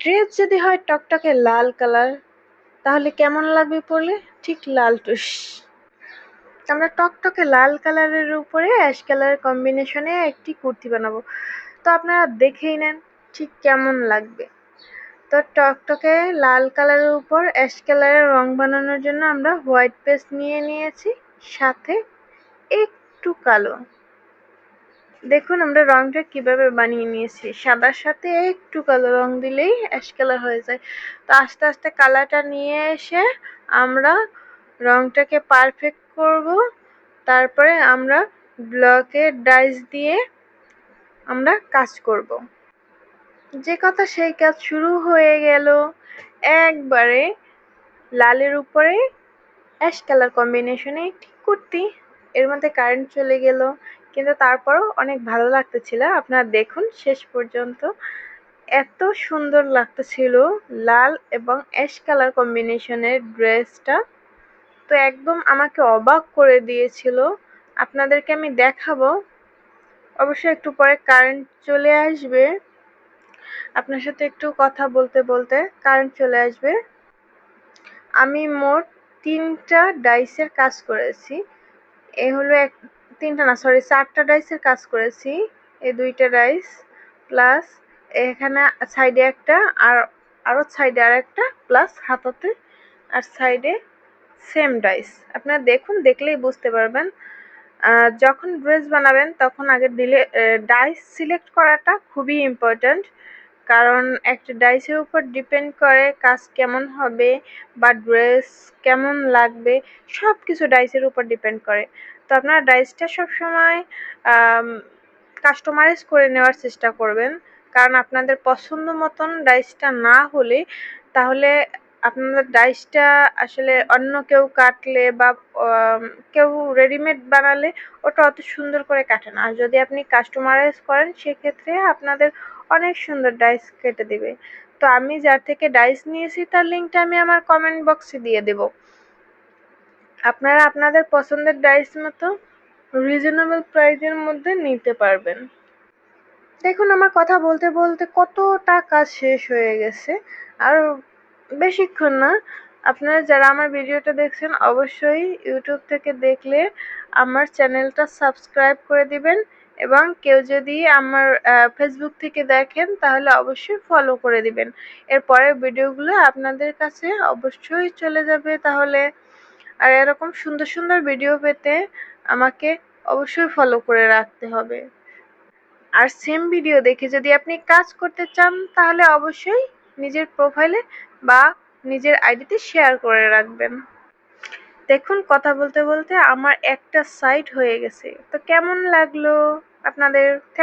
Dress যদি হয় টকটকে লাল কালার তাহলে কেমন লাগবে পরলে? ঠিক লাল টুস আমরা টকটকে লাল কালারের উপরে অ্যাশ কালার কম্বিনেশনে একটি কুর্তি বানাবো। তো আপনারা দেখেই নেন, ঠিক কেমন লাগবে। তো টকটকে লাল কালারের উপর অ্যাশ কালারের রং বানানোর জন্য আমরা হোয়াইট পেস্ট নিয়ে নিয়েছি, সাথে একটু কালো। দেখুন, আমরা রংটা কীভাবে বানিয়ে নিয়েছি। সাদার সাথে একটু কালো রং দিলেই অ্যাশ কালার হয়ে যায়। তো আস্তে আস্তে কালারটা নিয়ে এসে আমরা রংটাকে পারফেক্ট করব। তারপরে আমরা ব্লকে ডাইস দিয়ে আমরা কাজ করব। যে কথা সেই কাজ শুরু হয়ে গেল। একবারে লালের উপরে অ্যাশ কালার কম্বিনেশনে ঠিক কুর্তি, এর মধ্যে কারেন্ট চলে গেল। কিন্তু তারপরও অনেক ভালো লাগতেছিল। আপনারা দেখুন শেষ পর্যন্ত। এত সুন্দর লাগতেছিল লাল এবং অ্যাশ কালার কম্বিনেশনের ড্রেসটা। তো একদম আমাকে অবাক করে দিয়েছিল। আপনাদেরকে আমি দেখাবো। অবশ্যই একটু পরে কারেন্ট চলে আসবে। আপনার সাথে একটু কথা বলতে বলতে কারেন্ট চলে আসবে। আমি মোট তিনটা ডাইসের কাজ করেছি। এ হলো এক তিনটা না সরি চারটা ডাইসের কাজ করেছি। এই দুইটা ডাইস প্লাস এখানে সাইডে একটা আর আরও সাইডে আর একটা প্লাস হাতাতে আর সাইডে সেম ডাইস আপনারা দেখুন, দেখলেই বুঝতে পারবেন। যখন ড্রেস বানাবেন, তখন আগে ডিলে ডাইস সিলেক্ট করাটা খুবই ইম্পর্ট্যান্ট কারণ একটা ডাইসের উপর ডিপেন্ড করে কাজ কেমন হবে বা ড্রেস কেমন লাগবে সব কিছু ডাইসের উপর ডিপেন্ড করে। তো আপনারা ডাইসটা সবসময় কাস্টমাইজ করে নেওয়ার চেষ্টা করবেন। কারণ আপনাদের পছন্দ মতন ডাইসটা না হলে, তাহলে আপনাদের ডাইসটা আসলে অন্য কেউ কাটলে বা কেউ রেডিমেড বানালে ওটা অত সুন্দর করে কাটে না। আর যদি আপনি কাস্টমারাইজ করেন, সেক্ষেত্রে আপনাদের অনেক সুন্দর ডাইস কেটে দেবে। তো আমি যার থেকে ডাইস নিয়েছি, তার লিঙ্কটা আমি আমার কমেন্ট বক্সে দিয়ে দেব। আপনারা আপনাদের পছন্দের ডাইস মতো রিজনেবল প্রাইজের মধ্যে নিতে পারবেন। দেখুন, আমার কথা বলতে বলতে কতটা কাজ শেষ হয়ে গেছে। আর বেশিক্ষণ না, আপনারা যারা আমার ভিডিওটা দেখছেন, অবশ্যই ইউটিউব থেকে দেখলে আমার চ্যানেলটা সাবস্ক্রাইব করে দিবেন এবং কেউ যদি আমার ফেসবুক থেকে দেখেন, তাহলে অবশ্যই ফলো করে দিবেন। এরপরের ভিডিওগুলো আপনাদের কাছে অবশ্যই চলে যাবে। তাহলে আর এরকম সুন্দর সুন্দর ভিডিও পেতে আমাকে অবশ্যই ফলো করে রাখতে হবে। আর সেম ভিডিও দেখে যদি আপনি কাজ করতে চান, তাহলে অবশ্যই নিজের প্রোফাইলে বা নিজের আইডিতে শেয়ার করে রাখবেন। দেখুন, কথা বলতে বলতে আমার একটা সাইট হয়ে গেছে। তো কেমন লাগল আপনাদের?